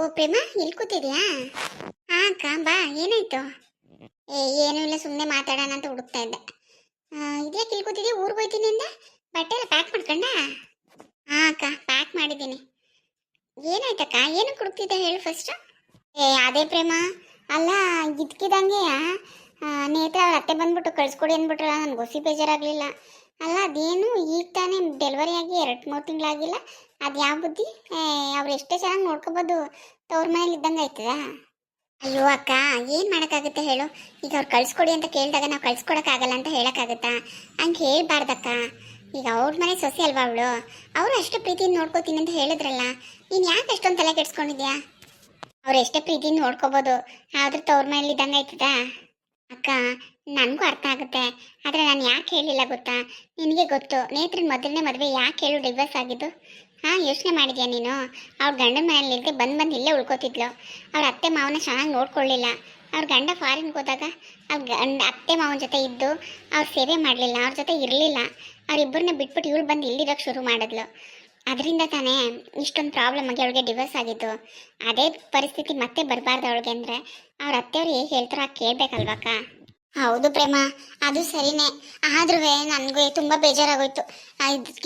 ಓ, ಪ್ರೇಮ, ಇಲ್ಲಿ ಕೂತಿದ್ಯಾ? ಹಾ, ಅಕ್ಕ, ಬಾ, ಏನಾಯ್ತು? ಏ, ಏನೂ ಇಲ್ಲ ಸುಮ್ಮನೆ ಮಾತಾಡೋಣ ಅಂತ ಹುಡುಕ್ತಾ ಇದ್ದೆ. ಇದ್ಯಾಕೆ ಇಲ್ಲಿ ಕೂತಿದ್ಯಾ ಊರಿಗೆ ಹೋಯ್ತೀನಿ ಅಂದೆ? ಬಟ್ಟೆ ಎಲ್ಲ ಪ್ಯಾಕ್ ಮಾಡ್ಕೊಂಡ? ಹಾ, ಅಕ್ಕ ಪ್ಯಾಕ್ ಮಾಡಿದ್ದೀನಿ. ಏನಾಯ್ತಕ್ಕ ಏನು ಹುಡುಕ್ತಿದ್ದೆ ಹೇಳು ಫಸ್ಟ್ ಏ, ಅದೇ ಪ್ರೇಮ. ಅಲ್ಲ, ಇದ್ಕಿದಂಗೆ ನೇತ್ರ ಅವ್ರ ಅತ್ತೆ ಬಂದ್ಬಿಟ್ಟು ಕಳ್ಸ್ಕೊಡಿ ಅಂದ್ಬಿಟ್ರ, ನನ್ಗೆ ಗೊಸಿ ಬೇಜಾರಾಗಲಿಲ್ಲ. ಅಲ್ಲ, ಅದೇನು ಈಗ ತಾನೇ ಡೆಲಿವರಿ ಆಗಿ ಎರಡು ಮೂರು ತಿಂಗಳಾಗಿಲ್ಲ. ಅದು ಯಾವ ಬುದ್ಧಿ? ಅವ್ರು ಎಷ್ಟೇ ಚೆನ್ನಾಗಿ ನೋಡ್ಕೋಬೋದು. ತವ್ರ ಮನೇಲಿ ಇದ್ದಂಗೆ ಆಯ್ತದ? ಅಯ್ಯೋ ಅಕ್ಕ, ಏನು ಮಾಡೋಕ್ಕಾಗುತ್ತೆ ಹೇಳು. ಈಗ ಅವ್ರು ಕಳ್ಸ್ಕೊಡಿ ಅಂತ ಕೇಳಿದಾಗ ನಾವು ಕಳ್ಸ್ಕೊಡೋಕ್ಕಾಗಲ್ಲ ಅಂತ ಹೇಳೋಕ್ಕಾಗತ್ತಾ? ಹಂಗೆ ಹೇಳ್ಬಾರ್ದಕ್ಕ. ಈಗ ಅವ್ರ ಮನೆ ಸೊಸೆ ಅಲ್ವಾ ಅವಳು? ಅವರು ಅಷ್ಟು ಪ್ರೀತಿಯಿಂದ ನೋಡ್ಕೋತೀನಿ ಅಂತ ಹೇಳಿದ್ರಲ್ಲ, ನೀನು ಯಾಕೆ ಅಷ್ಟೊಂದು ತಲೆ ಕೆಡ್ಸ್ಕೊಂಡಿದ್ಯಾ? ಅವ್ರು ಎಷ್ಟೇ ಪ್ರೀತಿಯಿಂದ ನೋಡ್ಕೋಬೋದು, ಆದ್ರೆ ತವ್ರ ಮನೇಲಿ ಇದ್ದಂಗೆ ಆಯ್ತದ? ಅಕ್ಕ, ನನಗೂ ಅರ್ಥ ಆಗುತ್ತೆ. ಆದರೆ ನಾನು ಯಾಕೆ ಹೇಳಿಲ್ಲ ಗೊತ್ತಾ? ನಿನಗೆ ಗೊತ್ತು ನೇತ್ರನ ಮೊದಲನೇ ಮದುವೆ ಯಾಕೆ ಹೇಳು ಡಿವರ್ಸ್ ಆಗಿದ್ದು? ಹಾಂ, ಯೋಚನೆ ಮಾಡಿದ್ಯಾ ನೀನು? ಅವ್ರ ಗಂಡನ ಮನೇಲಿ ಇಲ್ಲದೆ ಬಂದು ಬಂದು ಇಲ್ಲೇ ಉಳ್ಕೋತಿದ್ಲು. ಅವ್ರ ಅತ್ತೆ ಮಾವನ ಚೆನ್ನಾಗಿ ನೋಡ್ಕೊಳ್ಳಿಲ್ಲ ಅವ್ರ ಗಂಡ ಫಾರಿನ್ಗೆ ಹೋದಾಗ ಅವ್ರ ಗಂಡ, ಅತ್ತೆ ಮಾವನ ಜೊತೆ ಇದ್ದು ಅವ್ರ ಸೇವೆ ಮಾಡಲಿಲ್ಲ, ಅವ್ರ ಜೊತೆ ಇರಲಿಲ್ಲ. ಅವ್ರಿಬ್ಬರನ್ನ ಬಿಟ್ಬಿಟ್ಟು ಇವಳು ಬಂದು ಇಲ್ಲಿರೋಕ್ಕೆ ಶುರು ಮಾಡಿದ್ಲು. ಅದರಿಂದ ತಾನೇ ಇಷ್ಟೊಂದು ಪ್ರಾಬ್ಲಮ್ ಆಗಿ ಅವಳಿಗೆ ಡಿವೋರ್ಸ್ ಆಗಿದ್ದು. ಅದೇ ಪರಿಸ್ಥಿತಿ ಮತ್ತೆ ಬರಬಾರ್ದು ಅವಳಿಗೆ ಅಂದರೆ ಅವ್ರ ಅತ್ತೆಯವ್ರು ಹೇಗೆ ಹೇಳ್ತಾರೋ ಹಾಗೆ ಕೇಳಬೇಕಲ್ವಕ್ಕ? ಹೌದು ಪ್ರೇಮ, ಅದು ಸರಿನೇ. ಆದ್ರೂ ನನಗೂ ತುಂಬ ಬೇಜಾರಾಗೋಯ್ತು.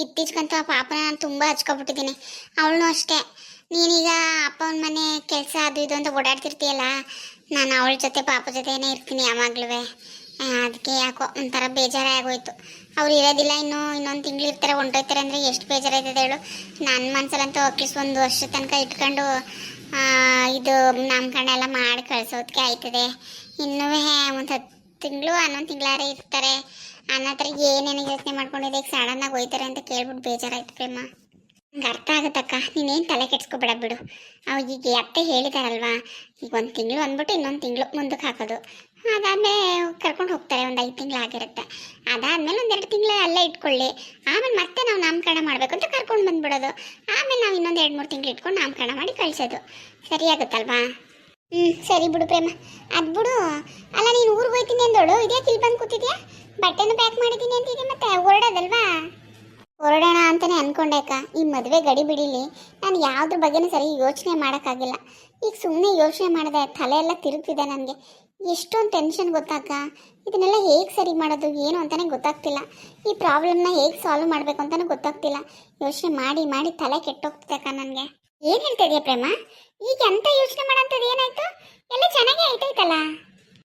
ಇತ್ತೀಚೆಗಂತೂ ಆ ಪಾಪನ ನಾನು ತುಂಬ ಹಚ್ಕೊಬಿಟ್ಟಿದ್ದೀನಿ. ಅವಳನ್ನೂ ಅಷ್ಟೇ. ನೀನೀಗ ಅಪ್ಪನ ಮನೆ ಕೆಲಸ ಅದು ಇದು ಅಂತ ಓಡಾಡ್ತಿರ್ತೀಯಲ್ಲ, ನಾನು ಅವಳ ಜೊತೆ ಪಾಪ ಜೊತೆನೇ ಇರ್ತೀನಿ ಯಾವಾಗ್ಲೂ ಅದಕ್ಕೆ ಯಾಕೋ ಒಂಥರ ಬೇಜಾರೇ ಆಗೋಯ್ತು ಅವ್ರು ಇರೋದಿಲ್ಲ ಇನ್ನು, ಇನ್ನೊಂದು ತಿಂಗಳು ಇರ್ತಾರೆ ಹೊಂಟೋಯ್ತಾರೆ ಅಂದರೆ ಎಷ್ಟು ಬೇಜಾರಾಯ್ತದೆ ಹೇಳು. ನನ್ನ ಮನ್ಸಲ್ಲಂತೂ ಅಟ್ಲೀಸ್ಟ್ ಒಂದು ವರ್ಷ ತನಕ ಇಟ್ಕೊಂಡು ಇದು ನಾಮಕರಣ ಎಲ್ಲ ಮಾಡಿ ಕಳ್ಸೋದಕ್ಕೆ ಆಯ್ತದೆ. ಇನ್ನೂ ಒಂದು ಹತ್ತು ತಿಂಗಳು ಹನ್ನೊಂದು ತಿಂಗಳಾರೇ ಇರ್ತಾರೆ. ಅನ್ನೋ ಥರ ಏನೇನು ಯೋಚನೆ ಮಾಡ್ಕೊಂಡಿದ್ದೆ, ಈಗ ಸಡನ್ನಾಗಿ ಹೋಯ್ತಾರೆ ಅಂತ ಕೇಳ್ಬಿಟ್ಟು ಬೇಜಾರಾಯ್ತು ಪ್ರೇಮ. ನಂಗೆ ಅರ್ಥ ಆಗುತ್ತಕ್ಕ, ನೀನೇನು ತಲೆ ಕೆಡ್ಸ್ಕೊಬೇಡ ಬಿಡು. ಈಗ ಅತ್ತೆ ಹೇಳಿದಾರಲ್ವಾ, ಈಗ ಒಂದು ತಿಂಗಳು ಅಂದ್ಬಿಟ್ಟು ಇನ್ನೊಂದು ತಿಂಗಳು ಮುಂದಕ್ಕೆ ಹಾಕೋದು. ಅದಾದಮೇಲೆ ಕರ್ಕೊಂಡು ಹೋಗ್ತಾರೆ, ಒಂದು ಐದು ತಿಂಗಳು ಆಗಿರುತ್ತೆ. ಅದಾದ್ಮೇಲೆ ಒಂದೆರಡು ತಿಂಗಳು ಅಲ್ಲೇ ಇಟ್ಕೊಳ್ಳಿ. ಆಮೇಲೆ ಮತ್ತೆ ನಾವು ನಾಮಕರಣ ಮಾಡಬೇಕು ಅಂತ ಕರ್ಕೊಂಡು ಬಂದ್ಬಿಡೋದು. ಆಮೇಲೆ ನಾವು ಇನ್ನೊಂದು ಎರಡು ಮೂರು ತಿಂಗಳು ಇಟ್ಕೊಂಡು ನಾಮಕರಣ ಮಾಡಿ ಕಳಿಸೋದು. ಸರಿಯಾಗುತ್ತಲ್ವಾ? ಹ್ಞೂ ಸರಿ ಬಿಡು ಪ್ರೇಮ. ಅದು ಬಿಡು. ಅಲ್ಲ, ನೀನು ಊರಿಗೆ ಹೋಯ್ತೀನಿ ಅಂದೋಳು. ಇದೇ ಇಲ್ಲಿ ಬಂದು ಕೂತಿದ್ಯಾ? ಬಟ್ಟೆನೂ ಪ್ಯಾಕ್ ಮಾಡಿದ್ದೀನಿ ಅಂತಿದ್ದೆ ಮತ್ತೆ? ಹೊರಡೋದಲ್ವಾ? ಹೊರಡೋಣ ಅಂತಾನೆ ಅಕ್ಕ. ಈ ಮದುವೆ ಗಡಿ ಬಿಡಿಲಿ. ನಾನು ಯಾವ್ದ್ರ ಬಗ್ಗೆನೂ ಸರಿ ಯೋಚನೆ ಮಾಡೋಕ್ಕಾಗಿಲ್ಲ. ಈಗ ಸುಮ್ಮನೆ ಯೋಚನೆ ಮಾಡಿದೆ, ತಲೆ ಎಲ್ಲ ತಿರುಗ್ತಿದೆ ನನಗೆ. ಎಷ್ಟೊಂದು ಟೆನ್ಷನ್ ಗೊತ್ತಾಕ ಇದನ್ನೆಲ್ಲ ಹೇಗೆ ಸರಿ ಮಾಡೋದು, ಏನು ಅಂತಾನೆ ಗೊತ್ತಾಗ್ತಿಲ್ಲ. ಈ ಪ್ರಾಬ್ಲಮ್ನ ಹೇಗೆ ಸಾಲ್ವ್ ಮಾಡಬೇಕು ಅಂತಾನೆ ಗೊತ್ತಾಗ್ತಿಲ್ಲ. ಯೋಚನೆ ಮಾಡಿ ಮಾಡಿ ತಲೆ ಕೆಟ್ಟೋಗ್ತಿದೆ ಅಕ್ಕ ನನಗೆ. ಏನು ಹೇಳ್ತಾ ಪ್ರೇಮ? ಈಗ ಎಂತ ಯೋಚನೆ ಮಾಡೋಂಥದ್ದು ಏನಾಯ್ತು? ಎಲ್ಲ ಚೆನ್ನಾಗೇ ಆಯ್ತಾಯ್ತಲ್ಲ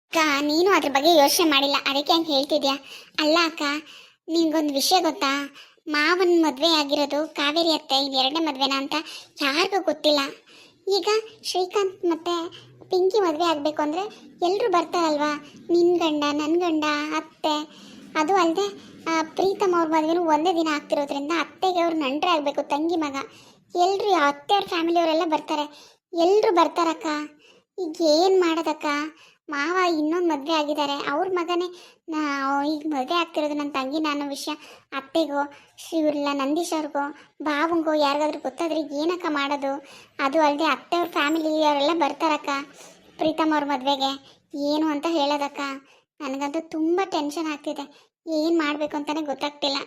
ಅಕ್ಕ, ನೀನು ಅದ್ರ ಬಗ್ಗೆ ಯೋಚನೆ ಮಾಡಿಲ್ಲ. ಅದಕ್ಕೆ ಹಂಗೆ ಹೇಳ್ತಿದ್ಯಾ? ಅಲ್ಲ ಅಕ್ಕ ನಿನ್ಗೊಂದು ವಿಷಯ ಗೊತ್ತಾ? ಮಾವನ ಮದುವೆ ಆಗಿರೋದು ಕಾವೇರಿ ಅತ್ತೆ ಎರಡನೇ ಮದುವೆನಾ ಅಂತ ಯಾರಿಗೂ ಗೊತ್ತಿಲ್ಲ. ಈಗ ಶ್ರೀಕಾಂತ್ ಮತ್ತೆ ಪಿಂಕಿ ಮದುವೆ ಆಗಬೇಕು ಅಂದರೆ ಎಲ್ಲರೂ ಬರ್ತಾರಲ್ವಾ? ನಿನ್ನ ಗಂಡ ನನ್ನ ಗಂಡ, ಅತ್ತೆ. ಅದು ಅಲ್ಲದೆ ಪ್ರೀತಮ್ ಅವ್ರ ಮದುವೆನೂ ಒಂದೇ ದಿನ ಆಗ್ತಿರೋದ್ರಿಂದ ಅತ್ತೆಗೆ ಅವ್ರು ನಂಟ್ರೆ ಆಗಬೇಕು ತಂಗಿ ಮಗ. ಎಲ್ಲರೂ ಅತ್ತೆಯವ್ರ ಫ್ಯಾಮಿಲಿಯವರೆಲ್ಲ ಬರ್ತಾರೆ. ಎಲ್ಲರೂ ಬರ್ತಾರಕ್ಕ? ಈಗ ಏನು ಮಾಡೋದಕ್ಕ? ಮಾವ ಇನ್ನೊಂದು ಮದುವೆ ಆಗಿದ್ದಾರೆ. ಅವ್ರ ಮಗನೇ ನಾ ಈಗ ಮದುವೆ ಆಗ್ತಿರೋದು ನನ್ನ ತಂಗಿ ನಾನು ವಿಷಯ ಅತ್ತೆಗೋ ಇವ್ರಲ್ಲ ನಂದೀಶ್ ಅವ್ರಿಗೋ, ಬಾವಂಗೋ, ಯಾರಿಗಾದ್ರೂ ಗೊತ್ತಾದ್ರೆ ಏನಕ್ಕ ಮಾಡೋದು? ಅದು ಅಲ್ಲದೆ ಅತ್ತೆಯವ್ರ ಫ್ಯಾಮಿಲಿ ಅವರೆಲ್ಲ ಬರ್ತಾರಕ್ಕ ಪ್ರೀತಮ್ ಅವ್ರ ಮದುವೆಗೆ. ಏನು ಅಂತ ಹೇಳೋದಕ್ಕ? ನನಗಂತೂ ತುಂಬ ಟೆನ್ಷನ್ ಆಗ್ತಿದೆ. ಏನು ಮಾಡಬೇಕು ಅಂತಲೇ ಗೊತ್ತಾಗ್ತಿಲ್ಲ.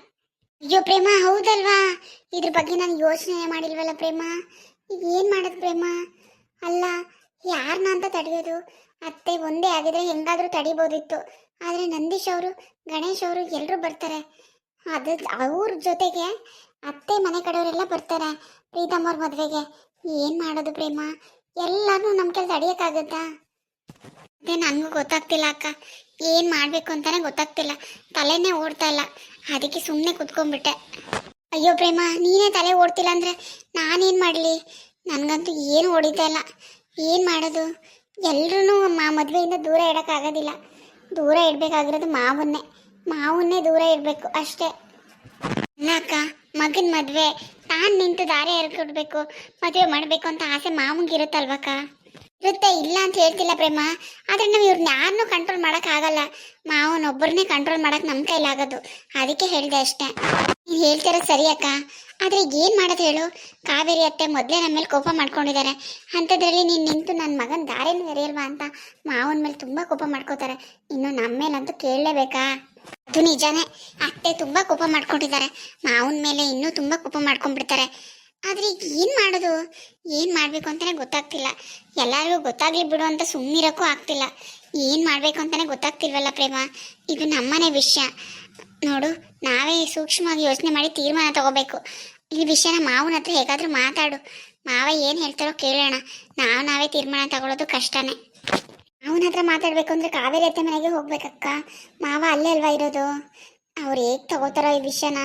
ಅಯ್ಯೋ ಪ್ರೇಮ, ಹೌದಲ್ವಾ? ಇದ್ರ ಬಗ್ಗೆ ನಾನು ಯೋಚನೆ ಮಾಡಿಲ್ವಲ್ಲ ಪ್ರೇಮ? ಈಗ ಏನು ಮಾಡೋದು ಪ್ರೇಮ? ಅಲ್ಲ ಯಾರನ್ನ ಅಂತ ತಡೆಯೋದು? ಅತ್ತೆ ಒಂದೇ ಆಗಿದ್ರೆ ಹೆಂಗಾದ್ರೂ ತಡಿಬೋದಿತ್ತು. ಆದರೆ ನಂದೀಶ್ ಅವರು, ಗಣೇಶ್ ಅವರು ಎಲ್ಲರೂ ಬರ್ತಾರೆ. ಅದು ಅವ್ರ ಜೊತೆಗೆ ಅತ್ತೆ ಮನೆ ಕಡೆಯವರೆಲ್ಲ ಬರ್ತಾರೆ ಪ್ರೀತಮ್ ಅವ್ರ ಮದುವೆಗೆ. ಏನು ಮಾಡೋದು ಪ್ರೇಮ? ಎಲ್ಲಾರು ನಮ್ಮ ಕೆಲ್ಸ ತಡಿಯೋಕ್ಕಾಗತ್ತಾ ಅದೇ ನನಗೂ ಗೊತ್ತಾಗ್ತಿಲ್ಲ ಅಕ್ಕ. ಏನು ಮಾಡಬೇಕು ಅಂತಾನೆ ಗೊತ್ತಾಗ್ತಿಲ್ಲ. ತಲೆನೇ ಓಡ್ತಾ ಇಲ್ಲ. ಅದಕ್ಕೆ ಸುಮ್ಮನೆ ಕುತ್ಕೊಂಡ್ಬಿಟ್ಟೆ. ಅಯ್ಯೋ ಪ್ರೇಮ, ನೀನೇ ತಲೆ ಓಡ್ತಿಲ್ಲ ಅಂದರೆ ನಾನೇನು ಮಾಡಲಿ? ನನಗಂತೂ ಏನು ಓಡಿದ್ದೆ ಇಲ್ಲ. ಏನು ಮಾಡೋದು? ಎಲ್ಲರೂ ಮಾ ಮದುವೆಯಿಂದ ದೂರ ಇಡೋಕ್ಕಾಗೋದಿಲ್ಲ. ದೂರ ಇಡಬೇಕಾಗಿರೋದು ಮಾವನ್ನೇ. ಮಾವನ್ನೇ ದೂರ ಇರಬೇಕು ಅಷ್ಟೇ. ಅಕ್ಕ, ಮಗನ ಮದುವೆ. ತಾನು ನಿಂತು ದಾರಿ ಎರ್ಕೊಡ್ಬೇಕು ಮದುವೆ ಮಾಡಬೇಕು ಅಂತ ಆಸೆ ಮಾವಂಗಿರುತ್ತಲ್ವಕ್ಕ? ಇರುತ್ತೆ ಇಲ್ಲ ಅಂತ ಹೇಳ್ತಿಲ್ಲ ಪ್ರೇಮ. ಆದ್ರೆ ನಾವು ಇವ್ರನ್ನ ಯಾರನ್ನೂ ಕಂಟ್ರೋಲ್ ಮಾಡೋಕ್ಕಾಗಲ್ಲ ಮಾವನೊಬ್ಬರನ್ನೇ ಕಂಟ್ರೋಲ್ ಮಾಡೋಕೆ ನಮ್ಮ ಕೈಲಾಗೋದು ಅದಕ್ಕೆ ಹೇಳಿದೆ ಅಷ್ಟೇ. ನೀನು ಹೇಳ್ತಿರೋ ಸರಿ ಅಕ್ಕ. ಆದರೆ ಏನ್ ಮಾಡೋದು ಹೇಳು? ಕಾವೇರಿ ಅತ್ತೆ ಮೊದಲೇ ನಮ್ಮ ಮೇಲೆ ಕೋಪ ಮಾಡ್ಕೊಂಡಿದ್ದಾರೆ ಅಂಥದ್ರಲ್ಲಿ ನೀನ್ ನಿಂತು ನನ್ನ ಮಗನ ದಾರಿನೂ ಎರೆಯಲ್ವಾ ಅಂತ ಮಾವನ ಮೇಲೆ ತುಂಬಾ ಕೋಪ ಮಾಡ್ಕೋತಾರೆ. ಇನ್ನು ನಮ್ಮ ಮೇಲಂತೂ ಕೇಳಲೇಬೇಕಾ? ಅದು ನಿಜಾನೇ. ಅತ್ತೆ ತುಂಬ ಕೋಪ ಮಾಡ್ಕೊಂಡಿದ್ದಾರೆ. ಮಾವನ ಮೇಲೆ ಇನ್ನೂ ತುಂಬ ಕೋಪ ಮಾಡ್ಕೊಂಡ್ಬಿಡ್ತಾರೆ. ಆದ್ರೆ ಈಗ ಏನು ಮಾಡೋದು? ಏನು ಮಾಡಬೇಕು ಅಂತಾನೆ ಗೊತ್ತಾಗ್ತಿಲ್ಲ. ಎಲ್ಲರಿಗೂ ಗೊತ್ತಾಗ್ಲಿ ಬಿಡು ಅಂತ ಸುಮ್ಮನಿರಕ್ಕೂ ಆಗ್ತಿಲ್ಲ. ಏನು ಮಾಡಬೇಕು ಅಂತಾನೆ ಗೊತ್ತಾಗ್ತಿಲ್ವಲ್ಲ ಪ್ರೇಮ? ಇದು ನಮ್ಮನೆ ವಿಷಯ. ನೋಡು, ನಾವೇ ಸೂಕ್ಷ್ಮವಾಗಿ ಯೋಚನೆ ಮಾಡಿ ತೀರ್ಮಾನ ತಗೋಬೇಕು. ಈ ವಿಷಯನ ಮಾವನ ಹತ್ರ ಹೇಗಾದ್ರೂ ಮಾತಾಡು. ಮಾವ ಏನು ಹೇಳ್ತಾರೋ ಕೇಳೋಣ. ನಾವು ನಾವೇ ತೀರ್ಮಾನ ತಗೊಳ್ಳೋದು ಕಷ್ಟನೇ. ಮಾವನ ಹತ್ರ ಮಾತಾಡ್ಬೇಕು ಅಂದ್ರೆ ಕಾವೇರಿ ಅತ್ತೆ ಮನೆಗೆ ಹೋಗ್ಬೇಕಕ್ಕ? ಮಾವ ಅಲ್ಲೇ ಅಲ್ವಾ ಇರೋದು? ಅವ್ರು ಹೇಗೆ ತಗೋತಾರೋ ಈ ವಿಷಯನ?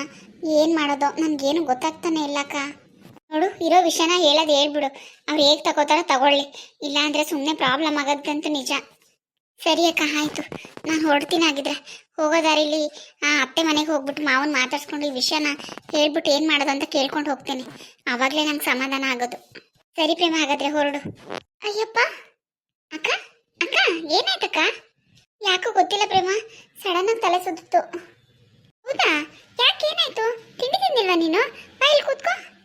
ಏನು ಮಾಡೋದು? ನನ್ಗೇನು ಗೊತ್ತಾಗ್ತಾನೆ ಇಲ್ಲಕ್ಕ. ನೋಡು, ಇರೋ ವಿಷಯನ ಹೇಳೋದು ಹೇಳ್ಬಿಡು. ಅವ್ರು ಹೇಗೆ ತಗೋತಾರ ತಗೊಳ್ಳಿ. ಇಲ್ಲಾಂದ್ರೆ ಸುಮ್ಮನೆ ಪ್ರಾಬ್ಲಮ್ ಆಗೋದಂತೂ ನಿಜ. ಸರಿ ಅಕ್ಕ, ಆಯ್ತು. ನಾನು ಹೊರಡ್ತೀನಿ ಆಗಿದ್ರೆ ಹೋಗೋ ದಾರಿಲಿ ಆ ಅತ್ತೆ ಮನೆಗೆ ಹೋಗ್ಬಿಟ್ಟು ಮಾವನ್ ಮಾತಾಡ್ಸ್ಕೊಂಡು ಈ ವಿಷಯನ ಹೇಳ್ಬಿಟ್ಟು ಏನು ಮಾಡೋದು ಅಂತ ಕೇಳ್ಕೊಂಡು ಹೋಗ್ತೇನೆ. ಆವಾಗಲೇ ನಂಗೆ ಸಮಾಧಾನ ಆಗೋದು. ಸರಿ ಪ್ರೇಮ, ಹಾಗಾದ್ರೆ ಹೊರಡು. ಅಯ್ಯಪ್ಪ! ಅಕ್ಕ ಅಕ್ಕ, ಏನಾಯ್ತಕ್ಕ? ಯಾಕೋ ಗೊತ್ತಿಲ್ಲ ಪ್ರೇಮ, ಸಡನ್ ಆಗಿ ತಲೆ ಸುತ್ತಿತ್ತು ಹೌದಾ? ಯಾಕೆ ಏನಾಯ್ತು? ತಿಂಡಿ ತಿಂದಿಲ್ವಾ ನೀನು? ಬಾಯಲ್ಲಿ ಕೂತ್ಕೋ.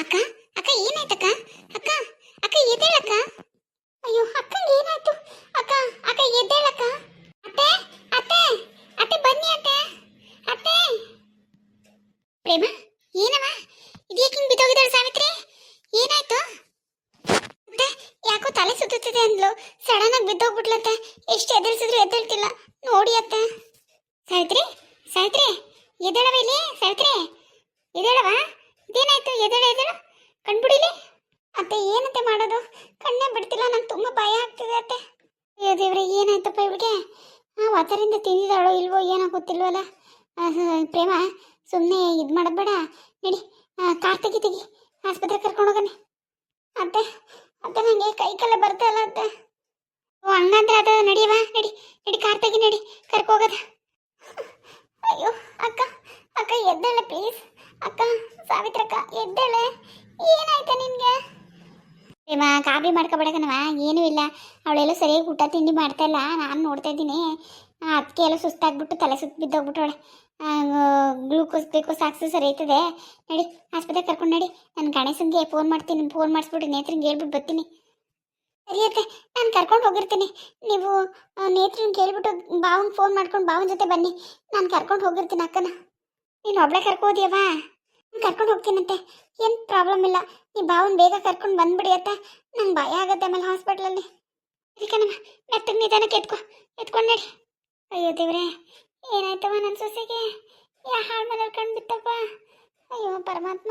ಅಕ್ಕ ಅಕ್ಕ ಏನಾಯ್ತಕ್ಕ? ಅಕ್ಕ ಅಕ್ಕ ಎದ್ದೇಳಕ್ಕ? ಅಯ್ಯೋ, ಅಕ್ಕಂಗೆ ಏನಾಯ್ತು? ಅಕ್ಕ ಅಕ್ಕ ಎದ್ದೇಳಕ್ಕ? ಅತ್ತೆ ಅತ್ತೆ ಅತ್ತೆ ಬನ್ನಿ ಅತ್ತೆ. ಅತ್ತೆ. ಪ್ರೇಮ, ಏನವ? ಇದೇಕೆ ಹಿಂಗ್ ಬಿದ್ದೋಗಿದ್ದಾಳೆ ಸಾವಿತ್ರಿ? ಏನಾಯ್ತು? ಅತ್ತೆ, ಯಾಕೋ ತಲೆ ಸುತ್ತುತ್ತಿದೆ ಅಂದ್ಲು. ಸಡನ್ ಆಗಿ ಬಿದ್ದೋಗ್ಬಿಟ್ಲತ್ತೆ ಎಷ್ಟು ಎದ್ದೇಳ್ಸಿದ್ರು ಎದ್ದೇಳ್ತಿಲ್ಲ. ನೋಡಿ ಅತ್ತೆ. ಸಾವಿತ್ರಿ ಸಾವಿತ್ರಿ, ಎದ್ದೇಳವ ಇಲ್ಲಿ? ಸಾವಿತ್ರಿ, ಎದ್ದೇಳವ? ಇದೇನಾಯ್ತು? ಎದ್ದೇಳ ಎದಳ ಕಣ್ಬಿಡಿಲಿ? ಅತ್ತೆ ಏನಂತೆ ಮಾಡೋದು? ಕಣ್ಣೇ ಬಿಡ್ತಿಲ್ಲ, ನಂಗೆ ತುಂಬ ಭಯ ಆಗ್ತಿದೆ ಅತ್ತೆ. ಅಯ್ಯೋ ದೇವ್ರೆ, ಏನಾಯ್ತಪ್ಪ ಇವಳಿಗೆ? ನಾವು ವಾತರಿಂದ ತಿಂದಿದ್ದಾಳೋ ಇಲ್ವೋ, ಏನೋ ಗೊತ್ತಿಲ್ವಲ್ಲ? ಪ್ರೇಮ ಸುಮ್ಮನೆ ಇದು ಮಾಡೋದು ಬೇಡ. ನಡಿ ಕಾರ್ ತೆಗಿ ತೆಗಿ. ಆಸ್ಪತ್ರೆ ಕರ್ಕೊಂಡು ಹೋಗನೆ. ಅತ್ತೆ ಅತ್ತೆ ನನಗೆ ಕೈ ಬರ್ತಾ ಇಲ್ಲ ಅತ್ತೆ. ಓ, ಹಂಗಂದ್ರೆ ಅದು ನಡಿಯವ? ನಡಿ ನಡಿ, ಕಾರ್ ತೆಗಿ, ನಡಿ. ಕರ್ಕೋಗದ. ಅಯ್ಯೋ, ಅಕ್ಕ ಅಕ್ಕ ಎದ್ದಲ್ಲ ಪ್ಲೀಸ್ ಅಕ್ಕ, ಸಾವಿತ್ರಕ್ಕ, ಎದ್ದೇಳೆ. ಏನಾಯ್ತ ನಿನ್ಗೆ? ಇವಾ ಕಾಫಿ ಮಾಡ್ಕೊಬೇಡಕನವ ಏನೂ ಇಲ್ಲ. ಅವಳೆಲ್ಲ ಸರಿಯಾಗಿ ಊಟ ತಿಂಡಿ ಮಾಡ್ತಾ ಇಲ್ಲ. ನಾನು ನೋಡ್ತಾ ಇದ್ದೀನಿ. ಅದಕ್ಕೆ ಎಲ್ಲ ಸುಸ್ತಾಗ್ಬಿಟ್ಟು ತಲೆ ಸುತ್ತ ಬಿದ್ದೋಗ್ಬಿಟ್ಟವಳೆ. ಗ್ಲೂಕೋಸ್ ಗ್ಲೂಕೋಸ್ ಸಾಕ್ಸು ಸರಿ ಆಯ್ತದೆ. ನಡಿ, ಆಸ್ಪತ್ರೆಗೆ ಕರ್ಕೊಂಡು ನಡಿ. ನಾನು ಗಣೇಶನ್ಗೆ ಫೋನ್ ಮಾಡ್ತೀನಿ ಫೋನ್ ಮಾಡಿಸ್ಬಿಟ್ಟು ನೇತ್ರಿಗೆ ಹೇಳ್ಬಿಟ್ಟು ಬರ್ತೀನಿ. ಸರಿ ಅತ್ತೆ, ನಾನು ಕರ್ಕೊಂಡು ಹೋಗಿರ್ತೀನಿ. ನೀವು ನೇತ್ರನ ಕೇಳ್ಬಿಟ್ಟು ಬಾವನ್ ಫೋನ್ ಮಾಡ್ಕೊಂಡು ಬಾವನ ಜೊತೆ ಬನ್ನಿ. ನಾನು ಕರ್ಕೊಂಡು ಹೋಗಿರ್ತೀನಿ ಅಕ್ಕನ. ನೀನು ಒಬ್ಳೆ ಕರ್ಕೋದಿಯವ ಕರ್ಕೊಂಡು ಹೋಗ್ತೀನಂತೆ. ಏನು ಪ್ರಾಬ್ಲಮ್ ಇಲ್ಲ. ನೀ ಬಾವನ್ ಬೇಗ ಕರ್ಕೊಂಡು ಬಂದ್ಬಿಡಿ ಅತ್ತ. ನಂಗೆ ಭಯ ಆಗತ್ತೆ ಆಮೇಲೆ ಹಾಸ್ಪಿಟ್ಲಲ್ಲಿ ಅದಕ್ಕನಮ್ಮ ಮೆತ್ತಗೆ ನಿಧಾನಕ್ಕೆ ಎತ್ಕೊ, ಎತ್ಕೊಂಡು ನಡಿ. ಅಯ್ಯೋ ದೇವ್ರೆ ಏನಾಯ್ತವ ನನ್ನ ಸೊಸೆಗೆ? ಯಾ ಹಾಳು ಮನೇಲಿ ಬಿತ್ತಪ್ಪ ಅಯ್ಯೋ ಪರಮಾತ್ಮ.